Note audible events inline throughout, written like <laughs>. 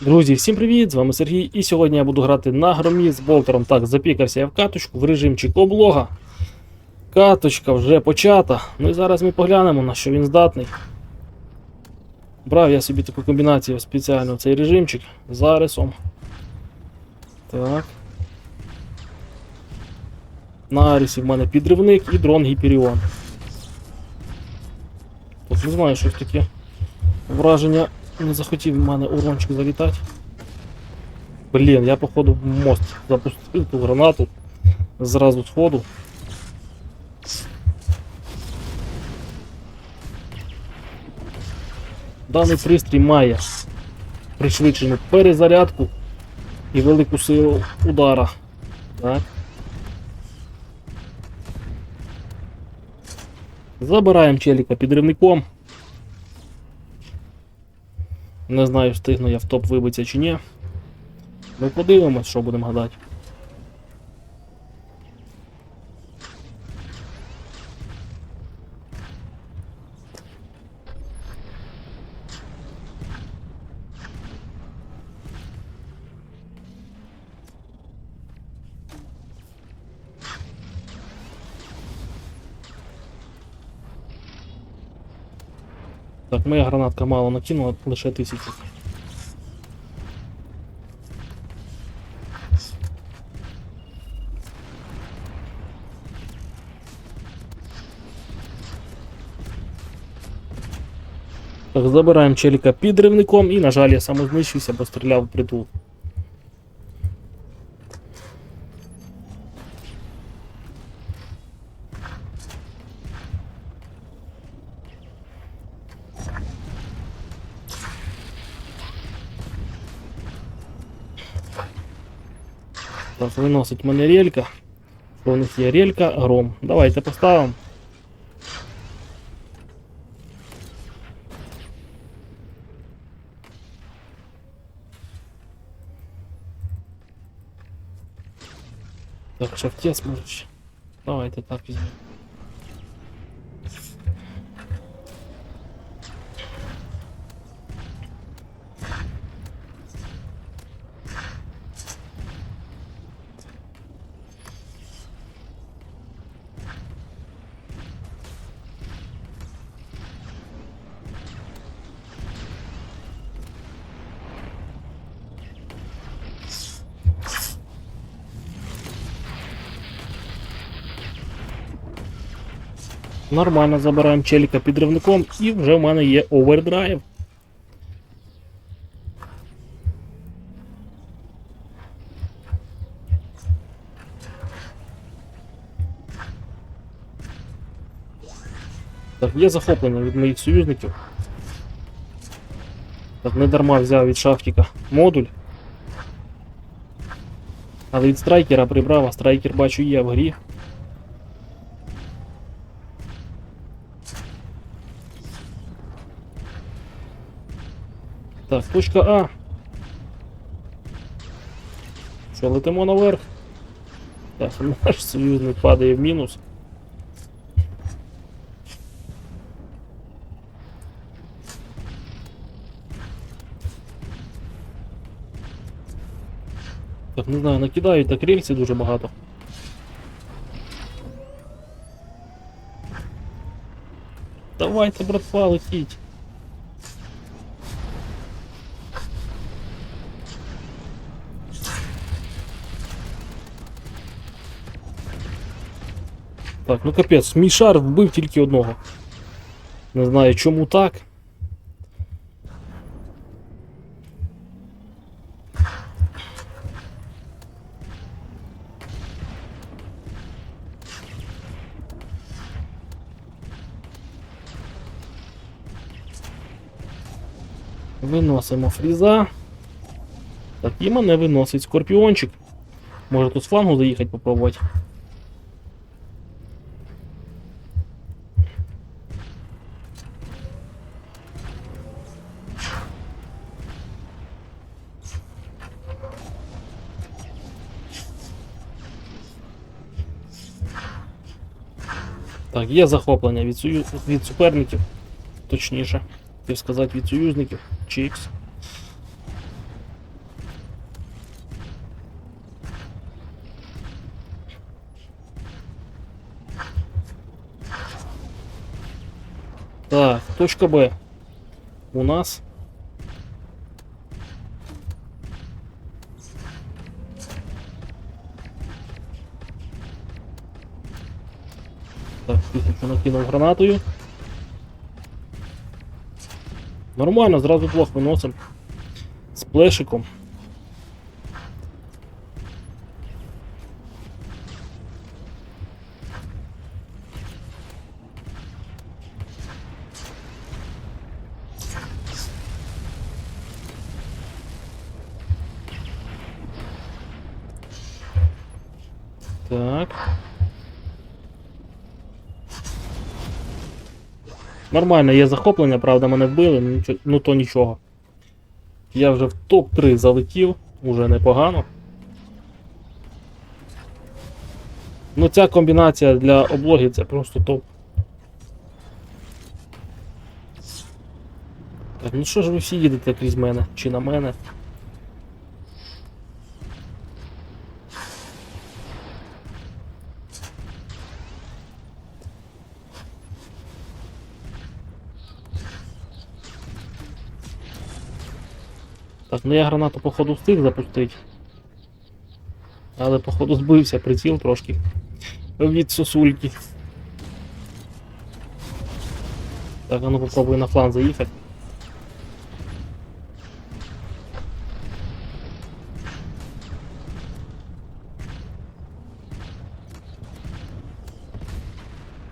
Друзі, всім привіт! З вами Сергій, і сьогодні я буду грати на громі з болтером. Так, запікався я в каточку в режимчик облога. Каточка вже почата. Ну і зараз ми поглянемо, на що він здатний. Брав я собі таку комбінацію спеціально цей режимчик з Аресом. Так. На в мене підривник і дрон Гіперіон. Тут не знаю, щось таке. Враження не захотів в мене урончик залітати. Блін, я походу мост запустив ту гранату зразу з ходу. Даний пристрій має пришвидшену перезарядку і велику силу удара. Так. Забираємо челіка підривником. Не знаю, встигну я в топ вибитися чи ні. Ми подивимось, що будемо гадати. Так, моя гранатка мало накинула, лише тисячу. Так, забираємо челіка підривником і, на жаль, я самознищився, бо стріляв в притул. Так, виносить мене релька. Що у них є релька, гром. Давайте поставимо. Так, шахтец может. Давайте так візьмемо. Нормально забираємо челіка підривником і вже в мене є овердрайв. Так, є захоплення від моїх союзників. Так, не дарма взяв від шахтіка модуль. Але від страйкера прибрав, а страйкер бачу є в грі. Точка А. Що, летимо наверх? Так, <laughs> наш союзник падає в мінус. Так, не знаю, накидають так рельсів дуже багато. Давайте, братва, летіть. Так, ну капець, мій шар вбив тільки одного. Не знаю чому так. Виносимо фріза. Так, і мене виносить скорпіончик. Може тут з флангу заїхати попробувати. Так, є захоплення від сою... від суперників, точніше, хотів сказати від союзників. Чікс. Так, точка Б. У нас Так, тисячу накинув гранатою. Нормально, зразу двох виносим. З плешиком. Так. Нормально, є захоплення, правда, мене вбили, ну, ну то нічого. Я вже в топ-3 залетів, уже непогано. Ну ця комбінація для облоги це просто топ. Так, ну що ж ви всі їдете крізь мене? Чи на мене? Так, ну я гранату походу встиг запустити. Але походу збився приціл трошки. Від сосульки. Так, а ну попробую на фланг заїхати.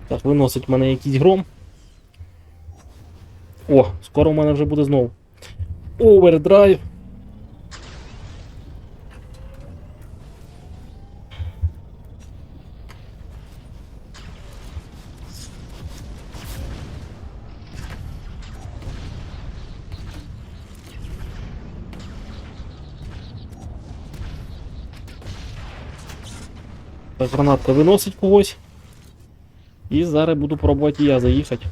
Так, виносить мене якийсь гром. О, скоро в мене вже буде знову. Овердрайв. Гранатка виносить когось. І зараз буду пробувати я заїхати.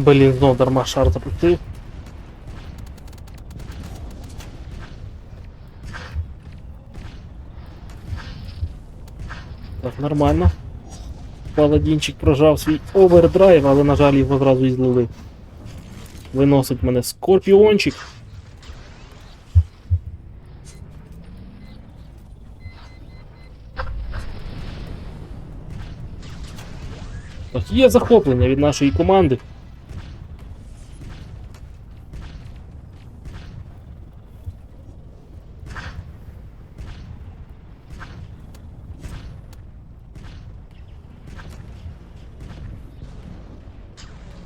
Блін, знов дарма шар запустив. Так, нормально. Паладінчик прожав свій овердрайв, але, на жаль, його зразу і злили. Виносить мене скорпіончик. Так, є захоплення від нашої команди.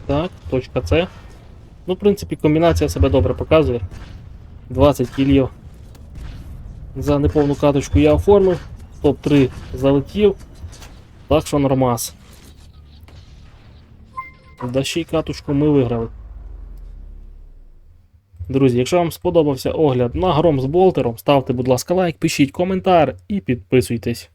Так, точка С. Ну, в принципі, комбінація себе добре показує. 20 кілів. За неповну каточку я оформив. Топ-3 залетів. Так що нормас. Да ще й каточку ми виграли. Друзі, якщо вам сподобався огляд на гром з болтером, ставте, будь ласка, лайк, пишіть коментар і підписуйтесь.